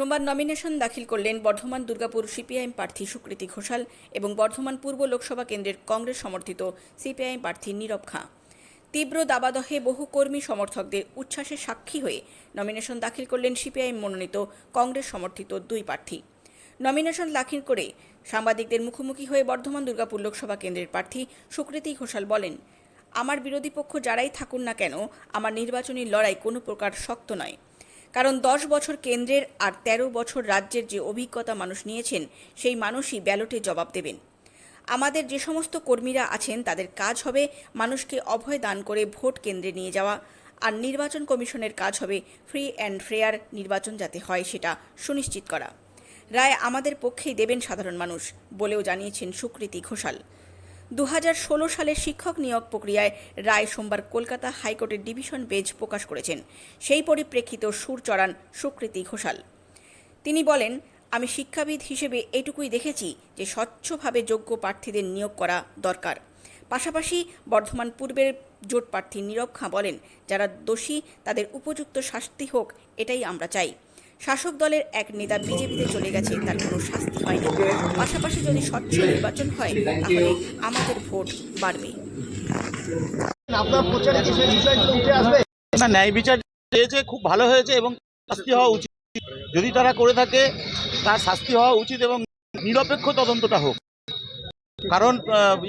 সোমবার নমিনেশন দাখিল করলেন বর্ধমান দুর্গাপুর সিপিআইএম প্রার্থী সুকৃতি ঘোষাল এবং বর্ধমান পূর্ব লোকসভা কেন্দ্রের কংগ্রেস সমর্থিত সিপিআইএম প্রার্থী নীরব খাঁ। তীব্র দাবাদহে বহু কর্মী সমর্থকদের উচ্ছ্বাসে সাক্ষী হয়ে নমিনেশন দাখিল করলেন সিপিআইএম মনোনীত কংগ্রেস সমর্থিত দুই প্রার্থী। নমিনেশন দাখিল করে সাংবাদিকদের মুখোমুখি হয়ে বর্ধমান দুর্গাপুর লোকসভা কেন্দ্রের প্রার্থী সুকৃতি ঘোষাল বলেন, আমার বিরোধী পক্ষ যারাই থাকুন না কেন, আমার নির্বাচনী লড়াই কোনো প্রকার শক্ত নয়। কারণ দশ বছর কেন্দ্রের আর ১৩ বছর রাজ্যের যে অভিজ্ঞতা মানুষ নিয়েছেন, সেই মানুষই ব্যালটে জবাব দেবেন। আমাদের যে সমস্ত কর্মীরা আছেন, তাদের কাজ হবে মানুষকে অভয় দান করে ভোট কেন্দ্রে নিয়ে যাওয়া। আর নির্বাচন কমিশনের কাজ হবে ফ্রি অ্যান্ড ফেয়ার নির্বাচন যাতে হয় সেটা সুনিশ্চিত করা। রায় আমাদের পক্ষেই দেবেন সাধারণ মানুষ, বলেও জানিয়েছেন সুকৃতি ঘোষাল। দু সালের শিক্ষক নিয়োগ প্রক্রিয়ায় রায় সোমবার কলকাতা হাইকোর্টের ডিভিশন বেঞ্চ প্রকাশ করেছেন। সেই পরিপ্রেক্ষিত সুর চড়ান সুকৃতি ঘোষাল। তিনি বলেন, আমি শিক্ষাবিদ হিসেবে এটুকুই দেখেছি যে স্বচ্ছভাবে যোগ্য প্রার্থীদের নিয়োগ করা দরকার। পাশাপাশি বর্ধমান পূর্বের জোট প্রার্থী নিরক্ষা বলেন, যারা দোষী তাদের উপযুক্ত শাস্তি হোক, এটাই আমরা চাই। শাসক দলের এক নেতা বিজেপিতে চলে গেছে, তার কোনো শাস্তি হয়নি। পাশাপাশি যদি স্বচ্ছ নির্বাচন হয়, তাহলে আমাদের ভোট বাড়বে। না ন্যায় বিচার চেয়েছে খুব ভালো হয়েছে এবং শাস্তি হওয়া উচিত। যদি তারা করে থাকে, তার শাস্তি হওয়া উচিত এবং নিরপেক্ষ তদন্তটা হোক। কারণ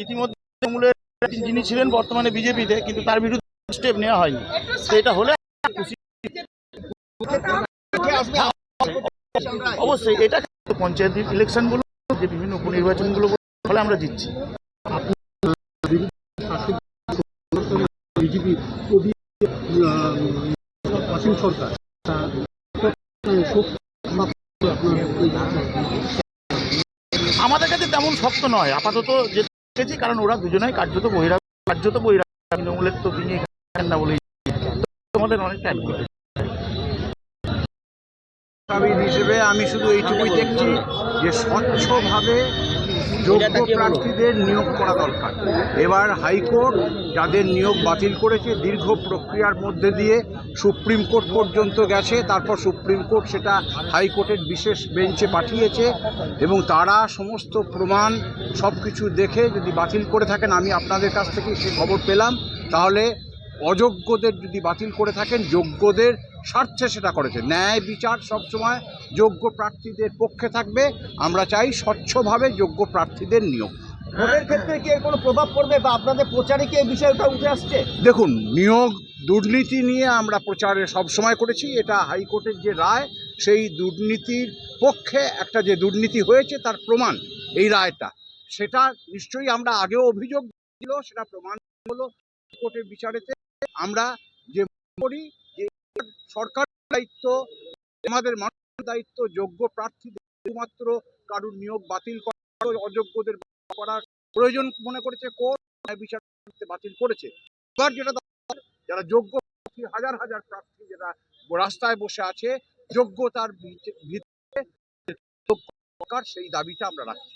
ইতিমধ্যে তৃণমূলের যিনি ছিলেন বর্তমানে বিজেপিতে, কিন্তু তার বিরুদ্ধে স্টেপ নেওয়া হয়নি। তো এটা হলে অবশ্যই এটা পঞ্চায়েত ইলেকশনগুলো যে বিভিন্ন উপনির্বাচনগুলো ফলে আমরা জিতছি। আমাদের কাছে তেমন শক্ত নয়, আপাতত যে দেখেছি, কারণ ওরা দুজনেই কার্যত বহিরা কার্যত বহিরা তৃণমূলের তো তিনি না বলেই আমাদের অনেকটা advantage। হিসেবে আমি শুধু এইটুকুই দেখছি যে স্বচ্ছভাবে যোগ্য প্রার্থীদের নিয়োগ করা দরকার এবার হাইকোর্ট যাদের নিয়োগ বাতিল করেছে দীর্ঘ প্রক্রিয়ার মধ্যে দিয়ে সুপ্রিম কোর্ট পর্যন্ত গেছে তারপর সুপ্রিম কোর্ট সেটা হাইকোর্টের বিশেষ বেঞ্চে পাঠিয়েছে এবং তারা সমস্ত প্রমাণ সব কিছু দেখে যদি বাতিল করে থাকেন আমি আপনাদের কাছ থেকে সে খবর পেলাম তাহলে অযোগ্যদের যদি বাতিল করে থাকেন যোগ্যদের স্বার্থে সেটা করেছে ন্যায় বিচার সবসময় যোগ্য প্রার্থীদের পক্ষে থাকবে। আমরা চাই স্বচ্ছভাবে যোগ্য প্রার্থীদের নিয়োগ। ভোটের ক্ষেত্রে কি এর কোনো প্রভাব পড়বে বা আপনাদের প্রচারে কি এই বিষয়টা উঠে আসছে? দেখুন নিয়োগ দুর্নীতি নিয়ে আমরা প্রচারে সবসময় করেছি। এটা হাইকোর্টের যে রায় সেই দুর্নীতির পক্ষে একটা যে দুর্নীতি হয়েছে তার প্রমাণ এই রায়টা। সেটা নিশ্চয়ই আমরা আগেও অভিযোগ ছিল সেটা প্রমাণ হলো কোর্টের বিচারেতে। আমরা যে করি যে সরকার দায়িত্ব, আমাদের মানুষের দায়িত্ব, যোগ্য প্রার্থীদের শুধুমাত্র কারুর নিয়োগ বাতিল করা, অযোগ্যদের করার প্রয়োজন মনে করেছে কোর্ট বিচার বাতিল করেছে। এবার যেটা যারা যোগ্য প্রার্থী, হাজার হাজার প্রার্থী যারা রাস্তায় বসে আছে, যোগ্যতার ভিত্তিতে সেই দাবিটা আমরা রাখছি।